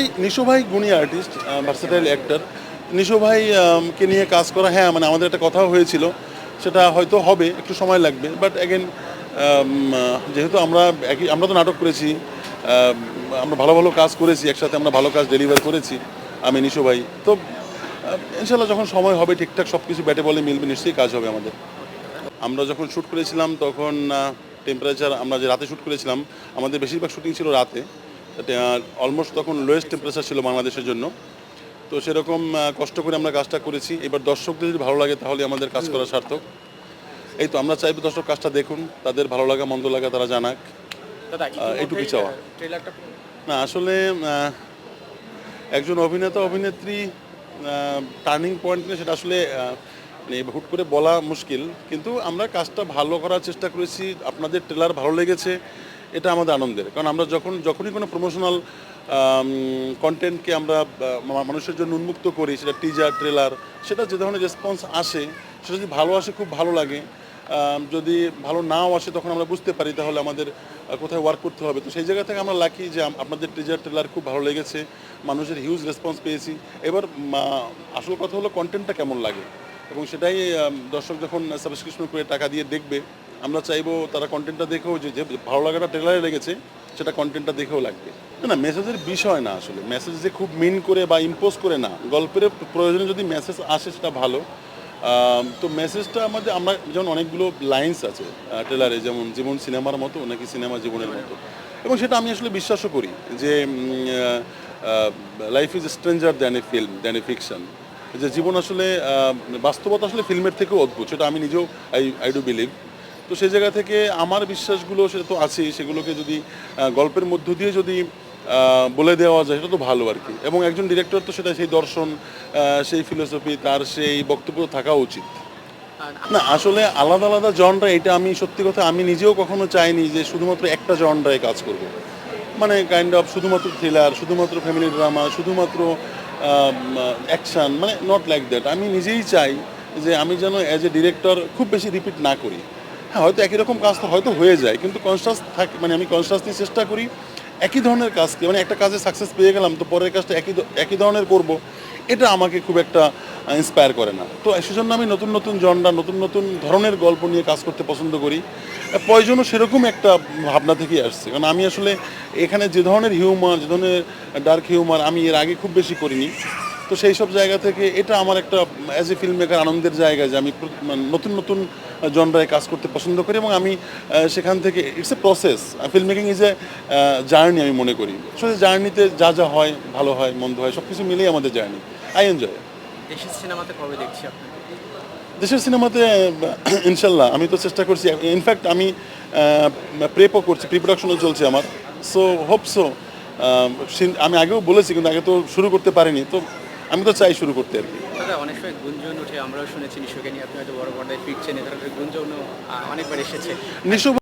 ভাই, নিশো ভাই গুণী আর্টিস্ট ভার্সেটাইল অ্যাক্টর নিশো ভাই কে নিয়ে কাজ করা হ্যাঁ মানে আমাদের একটা কথাও হয়েছিল, সেটা হয়তো হবে, একটু সময় লাগবে। বাট অ্যাগেন যেহেতু আমরা একই, আমরা তো নাটক করেছি আমরা ভালো ভালো কাজ করেছি, একসাথে আমরা ভালো কাজ ডেলিভার করেছি, আমি, নিশো ভাই। তো ইনশাল্লাহ যখন সময় হবে, ঠিকঠাক সব কিছু ব্যাটে বলে মিলবে, নিশ্চয়ই কাজ হবে আমাদের। আমরা যখন শ্যুট করেছিলাম, তখন টেম্পারেচার আমরা যে রাতে শ্যুট করেছিলাম, আমাদের বেশিরভাগ শ্যুটিং ছিল রাতে। অলমোস্ট তখন লোয়েস্ট টেম্পারেচার ছিল বাংলাদেশের জন্য। তো সেরকম কষ্ট করে আমরা কাজটা করেছি। এবার দর্শকদের যদি ভালো লাগে তাহলে আমাদের কাজ করা সার্থক। এই তো আমরা চাইব দর্শক কাজটা দেখুন তাদের ভালো লাগা মন্দ লাগা তারা জানাক। দাদা এইটুকুই চাওয়া। না আসলে একজন অভিনেতা অভিনেত্রী টার্নিং পয়েন্ট নিয়ে সেটা আসলে মানে হুট করে বলা মুশকিল। কিন্তু আমরা কাজটা ভালো করার চেষ্টা করেছি। আপনাদের ট্রেলার ভালো লেগেছে। এটা আমাদের আনন্দের। কারণ আমরা যখন, যখনই কোনো প্রমোশনাল কন্টেন্টকে আমরা মানুষের জন্য উন্মুক্ত করি, সেটা টিজার ট্রেলার সেটা যে ধরনের রেসপন্স আসে, সেটা যদি ভালো আসে, খুব ভালো লাগে। যদি ভালো নাও আসে, তখন আমরা বুঝতে পারি তাহলে আমাদের কোথায় ওয়ার্ক করতে হবে। তো সেই জায়গা থেকে আমরা লাকি যে আপনাদের টিজার ট্রেলার খুব ভালো লেগেছে, মানুষের হিউজ রেসপন্স পেয়েছি। এবার আসল কথা হলো কন্টেন্টটা কেমন লাগে? এবং সেটাই দর্শক যখন সাবস্ক্রিপশন করে টাকা দিয়ে দেখবে আমরা চাইব তারা কন্টেন্টটা দেখেও যে যে ভালো লাগাটা ট্রেলারে লেগেছে, সেটা কন্টেন্টটা দেখেও লাগবে। না মেসেজের বিষয় না আসলে। মেসেজ যে খুব মিন করে বা ইম্পোজ করে না, গল্পের প্রয়োজনে যদি মেসেজ আসে সেটা ভালো। তো মেসেজটা আমাদের আমরা যেমন অনেকগুলো লাইন্স আছে ট্রেলারে যেমন জীবন সিনেমার মতো, নাকি সিনেমা জীবনের মতো। এবং সেটা আমি আসলে বিশ্বাসও করি যে life is stranger than a film than a fiction যে জীবন আসলে বাস্তবতা আসলে ফিল্মের থেকেও অদ্ভুত, সেটা আমি নিজেও আই আই ডু বিলিভ তো সেই জায়গা থেকে আমার বিশ্বাসগুলো সেটা তো আছেই সেগুলোকে যদি গল্পের মধ্য দিয়ে যদি বলে দেওয়া যায় সেটা তো ভালো আর কি। এবং একজন ডিরেক্টর তো সেটা সেই দর্শন সেই ফিলোসফি তার সেই বক্তব্য থাকা উচিত। না আসলে আলাদা আলাদা জনরা এটা আমি সত্যি কথা আমি নিজেও কখনো চাইনি যে শুধুমাত্র একটা জনরায় কাজ করব। মানে কাইন্ড অফ শুধুমাত্র থ্রিলার শুধুমাত্র ফ্যামিলি ড্রামা শুধুমাত্র অ্যাকশন মানে নট লাইক দ্যাট আমি নিজেই চাই যে আমি যেন অ্যাজ এ ডিরেক্টর খুব বেশি রিপিট না করি। হ্যাঁ হয়তো একই রকম কাজ তো হয়তো হয়ে যায়, কিন্তু কনসাস থাকি মানে আমি কনসাসলি চেষ্টা করি একই ধরনের কাজকে। মানে একটা কাজে সাকসেস পেয়ে গেলাম, তো পরের কাজটা একই একই ধরনের করব, এটা আমাকে খুব একটা ইন্সপায়ার করে না। তো সেজন্য আমি নতুন নতুন জনরা নতুন নতুন ধরনের গল্প নিয়ে কাজ করতে পছন্দ করি। প্রয়োজনও সেরকম একটা ভাবনা থেকেই আসছে। কারণ আমি আসলে এখানে যে ধরনের হিউমার যে ধরনের ডার্ক হিউমার আমি এর আগে খুব বেশি করিনি। তো সেই সব জায়গা থেকে এটা আমার একটা অ্যাজ এ ফিল্ম মেকার আনন্দের জায়গা যে আমি মানে নতুন নতুন জনরায় কাজ করতে পছন্দ করি এবং আমি সেখান থেকে it's a process film making is a journey আমি মনে করি। আসলে জার্নিতে যা যা হয় ভালো হয় মন্দ হয় সব কিছু মিলেই আমাদের জার্নি আই এনজয় দেশের সিনেমাতে কবে দেখছি আপনাকে দেশের সিনেমাতে ইনশাল্লাহ আমি তো চেষ্টা করছি। ইনফ্যাক্ট আমি প্রেপও করছি প্রি প্রোডাকশনও চলছে আমার। সো হোপ সো আমি আগেও বলেছি কিন্তু আগে তো শুরু করতে পারিনি। তো আমি তো চাই শুরু করতে আর কি। অনেক সময় গুঞ্জন উঠে আমরাও শুনেছি নিশোকে নিয়ে আপনি হয়তো বড় পর্দায় ফিরছেন এ ধরনের গুঞ্জনও আহ, অনেকবার এসেছে। নিশো